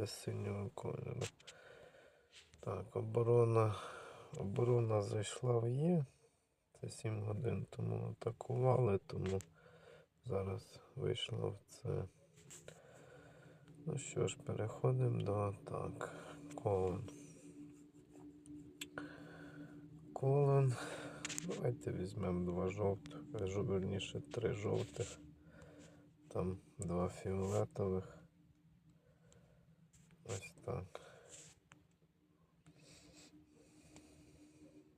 без синього кольору. Так, оборона. Оборона зайшла в Є. Це 7 годин тому атакували, тому зараз вийшло в це. Ну що ж, переходимо до атак. Колон. Колон. Давайте візьмемо два жовтих, е, верніше три жовтих. Там два фіолетових. Ось так.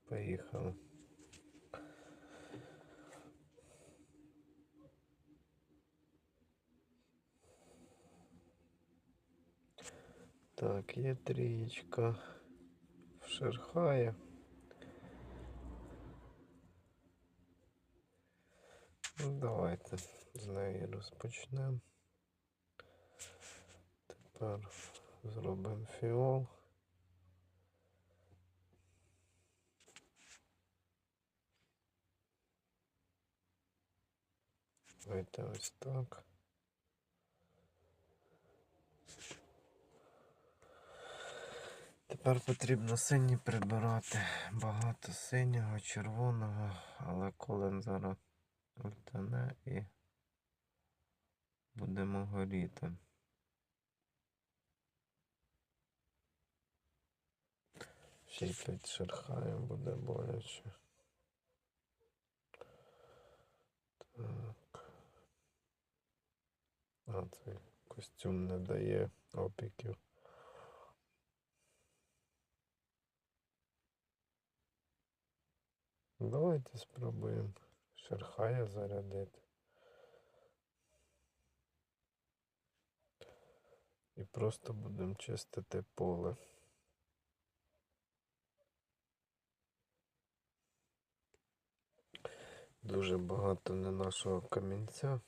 Поїхали. Так, є трієчка в Шерхає. Ну, давайте з неї розпочнемо. Тепер зробимо фіол. Давайте ось так. Тепер потрібно сині прибирати. Багато синього, червоного, але колен зараз ультане і будемо горіти. Ще й шерхаєм буде боляче. Так. А, цей костюм не дає опіків. Давайте спробуємо шерхая зарядити. І просто будемо чистити поле. Дуже багато не нашого камінця.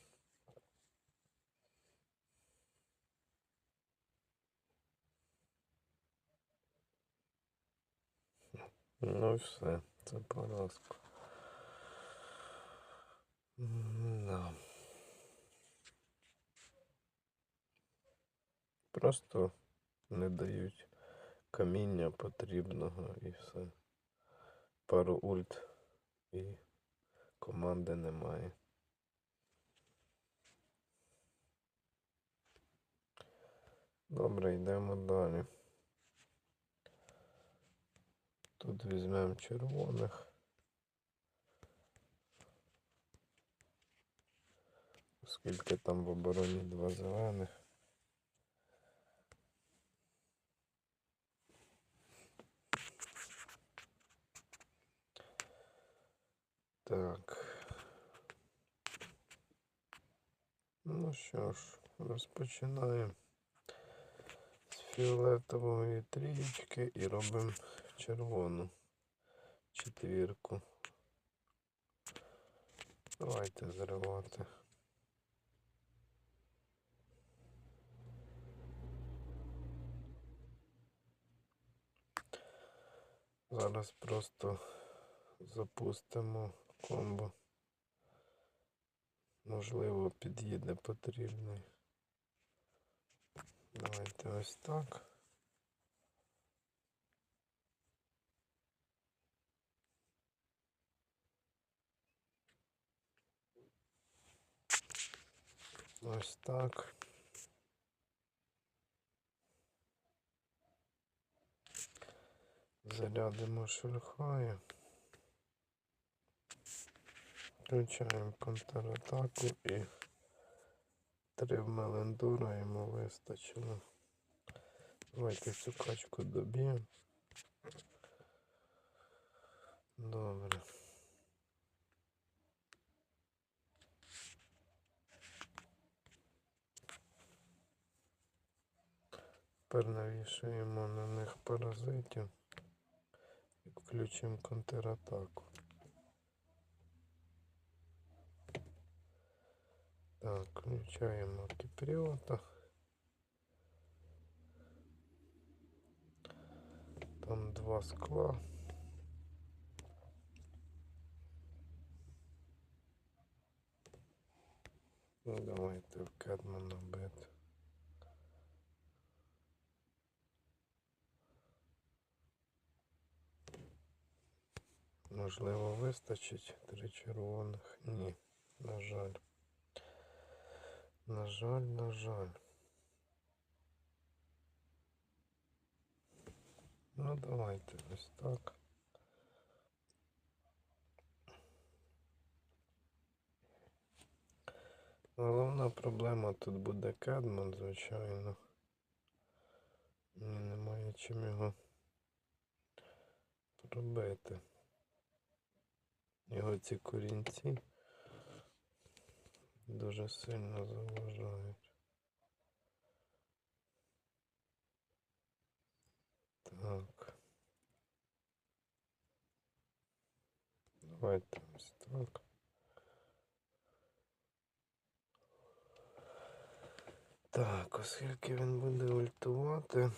Ну і все, це поразка. Да. Просто не дають каміння потрібного і все. Пару ульт і команди немає. Добре, йдемо далі. Тут візьмемо червоних. Оскільки там в обороні два зелених. Так. Ну що ж, розпочинаємо з фіолетової трієчки і робимо червону четвірку. Давайте зривати. Зараз просто запустимо комбо. Можливо, під'їде потрібний. Давайте ось так. Ось так. Зарядимо шерхаю. Включаємо контратаку і три в йому вистачило. Давайте цю качку доб'ємо. Добре. Тепер навішуємо на них паразитів і включимо контратаку. Так, включаємо антипривода. Там два скла. Ну, давайте в Кадман обед. Можливо, вистачить три червоних? Ні, на жаль. На жаль, на жаль. Ну, давайте ось так. Головна проблема тут буде кедман, звичайно. Мені немає чим його пробити. Його ці корінці дуже сильно заважають. Так. Давайте ось так. Так, оскільки він буде ультувати.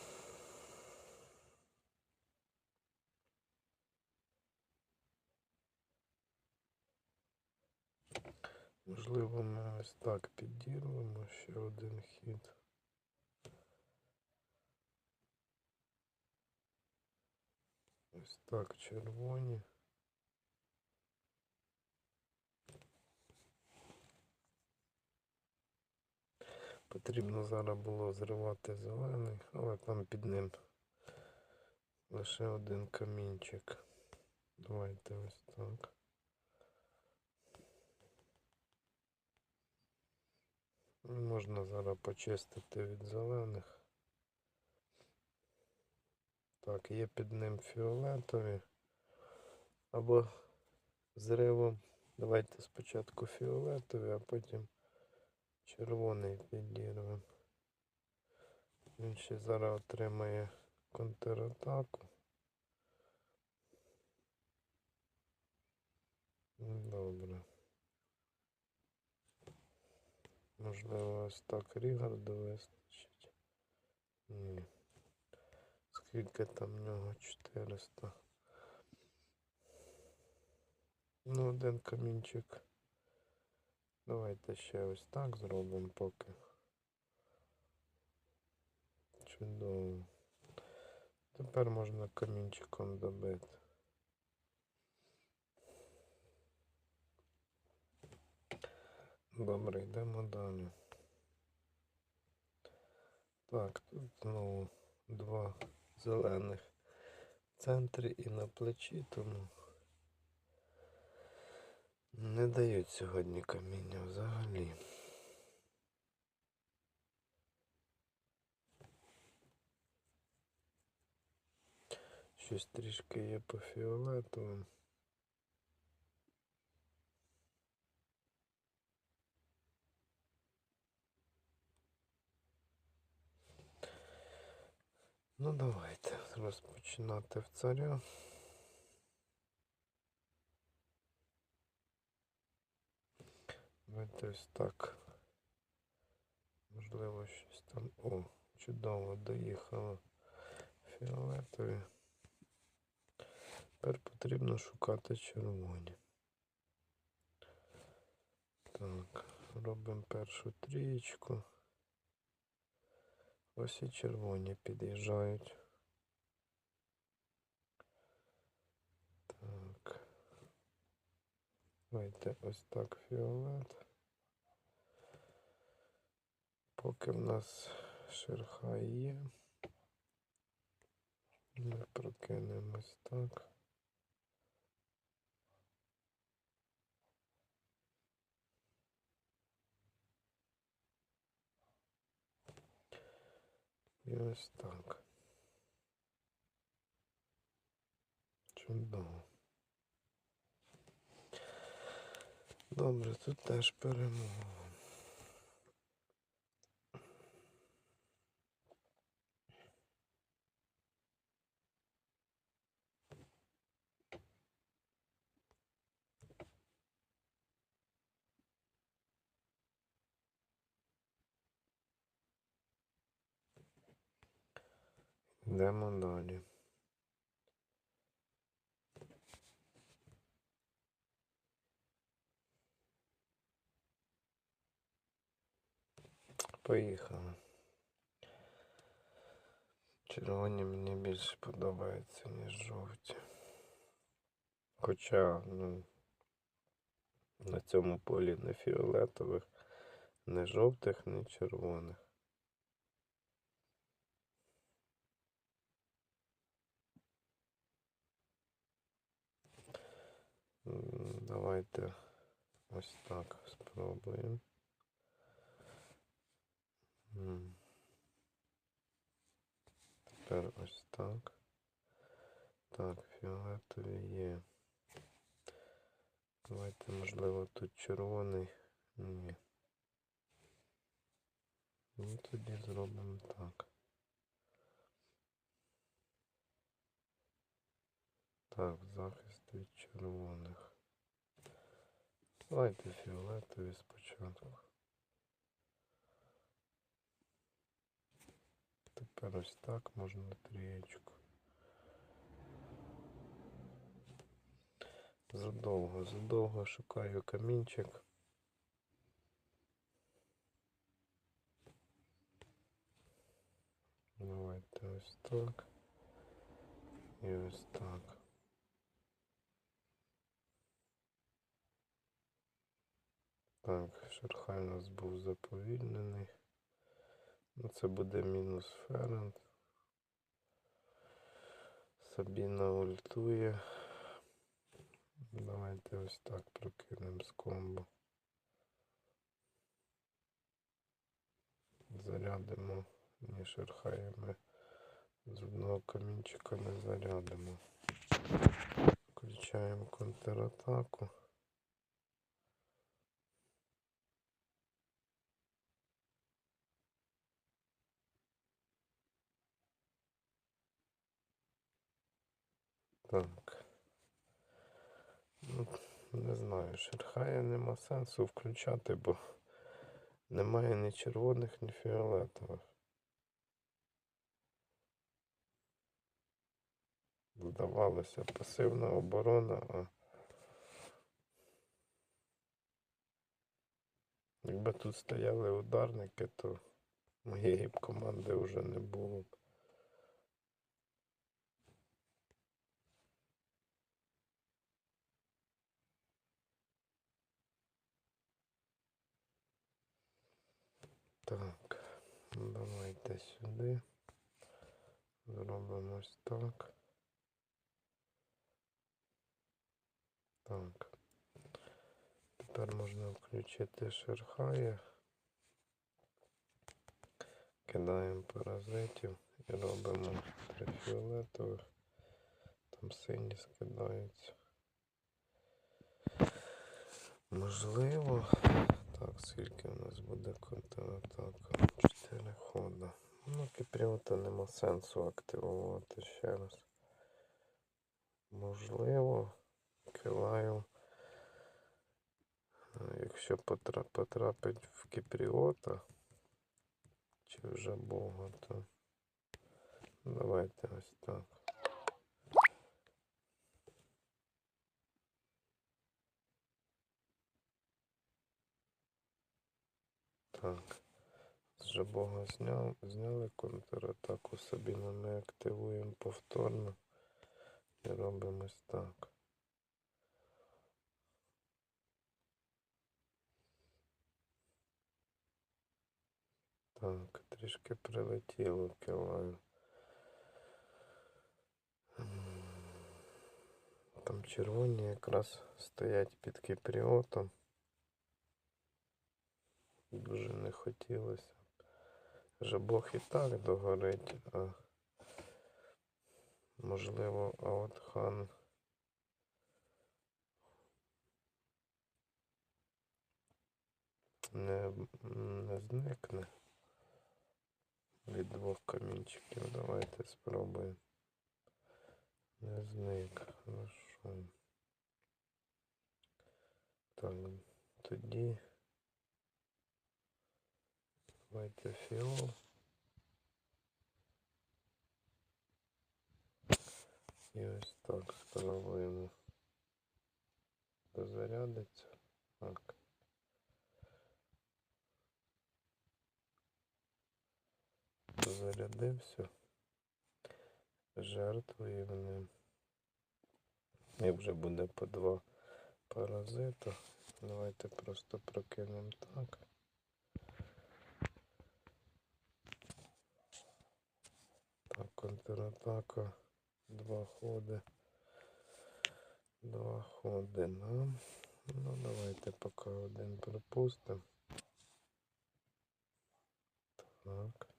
Можливо, ми ось так підірвемо ще один хід. Ось так червоні. Потрібно зараз було зривати зелений, але там під ним лише один камінчик. Давайте ось так. Можна зараз почистити від зелених. Так, є під ним фіолетові. Або зривом. Давайте спочатку фіолетові, а потім червоний підірвемо. Він ще зараз отримає контратаку. Добре. Можливо, ось так Рігарду вистачить. Ні. Скільки там в нього 400? Ну, один камінчик. Давайте ще ось так зробимо поки. Чудово. Тепер можна камінчиком добити. Добре, йдемо далі. Так, тут знову два зелених в центрі і на плечі, тому не дають сьогодні каміння взагалі. Щось трішки є по фіолетовим. Ну давайте розпочинати в царя. Давайте ось так. Можливо, щось там. О, чудово доїхало фіолетові. Тепер потрібно шукати червоні. Так, робимо першу трієчку. Ось і червоні під'їжджають. Так. Давайте ось так фіолет. Поки в нас шерха є. Ми прокинемось так. І ось так. Чудово. Добре, тут теж перемога. Йдемо далі. Поїхали. Червоні мені більше подобаються, ніж жовті. Хоча ну, на цьому полі не фіолетових, не жовтих, не червоних. Давайте ось так спробуємо. Тепер ось так. Так, фіолетові є. Давайте, можливо, тут червоний. Ні. Ну, тоді зробимо так. Так, захист від червоних. Давайте фіолетові спочатку. Тепер ось так можна трієчку. Задовго, задовго шукаю камінчик. Давайте ось так. І ось так. Так, шерхай у нас був заповільнений. Ну, це буде мінус Ферент. Сабіна ультує. Давайте ось так прокинемо з комбо. Зарядимо, ні шерхаємо. З одного камінчика не зарядимо. Включаємо контратаку. Так. Ну, не знаю, шерхая нема сенсу включати, бо немає ні червоних, ні фіолетових. Здавалося, пасивна оборона, а якби тут стояли ударники, то моєї б команди вже не було б. Так, давайте сюди. Зробимо ось так. Так. Тепер можна включити шерхає. Кидаємо паразитів і робимо фіолетових. Там сині скидаються. Можливо. Так, скільки у нас буде контратака? Чотири хода. Ну, кіпріота нема сенсу активувати ще раз. Можливо, киваю. Е, Якщо потрапить в кіпріота, чи вже Бога, то давайте ось так. Так. Вже Бога зняв, зняли контратаку собі, але ми активуємо повторно і робимо ось так. Так, трішки прилетіло киваю. Там червоні якраз стоять під кіпріотом. Дуже не хотілося. Вже Бог і так догорить, а можливо, а от хан не, не зникне від двох камінчиків. Давайте спробуємо. Не зник. Хорошо. Так, тоді давайте фіол. І ось так спробуємо. Дозарядиться. Так. Зарядився. Жертвуємо ним. Як вже буде по два паразита. Давайте просто прокинемо так. Так, контратака. Два ходи. Два ходи нам. Ну, давайте поки один пропустимо. Так.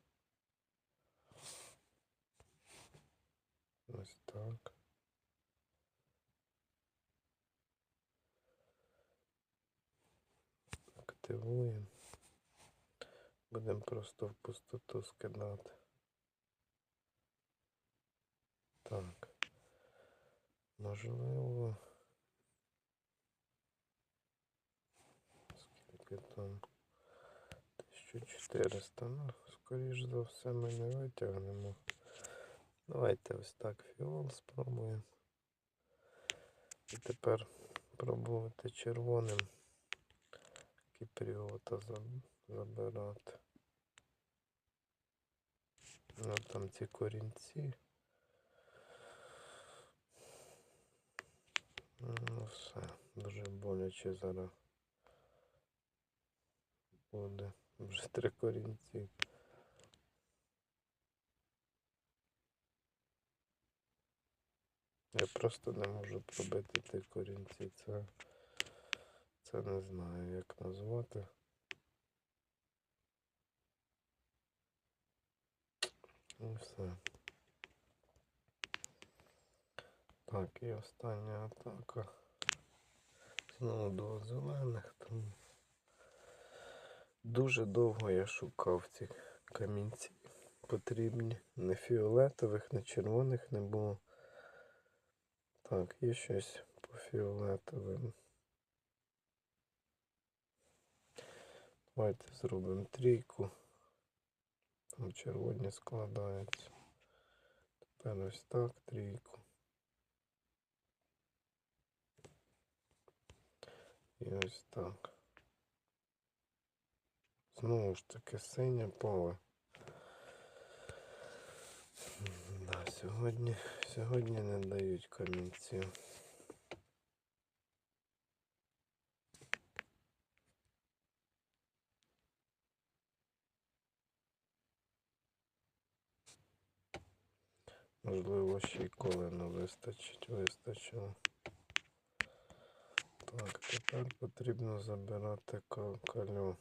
Ось так. Активуємо. Будемо просто в пустоту скидати. Так. Можливо. Скільки там? 1400. Ну, скоріш за все ми не витягнемо. Давайте ось так фіол спробуємо. І тепер пробувати червоним кіпріота забирати. Ну там ці корінці. Ну все, дуже боляче зараз буде. Вже три корінці. Я просто не можу пробити ті корінці. Це, це не знаю, як назвати. І все. Так, і остання атака. Знову два зелених, тому дуже довго я шукав ці камінці потрібні. Не фіолетових, не червоних не було. Так, є щось по фіолетовим. Давайте зробимо трійку. Там червоні складаються. Тепер ось так, трійку. І ось так. Знову ж таки синє поле. Да, сьогодні, сьогодні не дають камінців. Можливо, ще й коли не вистачить, вистачило. Так, тепер потрібно забирати ка- калю.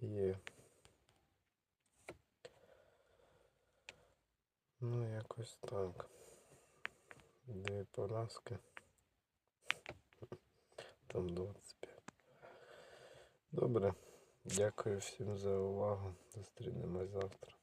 Є. Ну, якось так. Дві поразки. Там 25. Добре. Дякую всім за увагу. Зустрінемось завтра.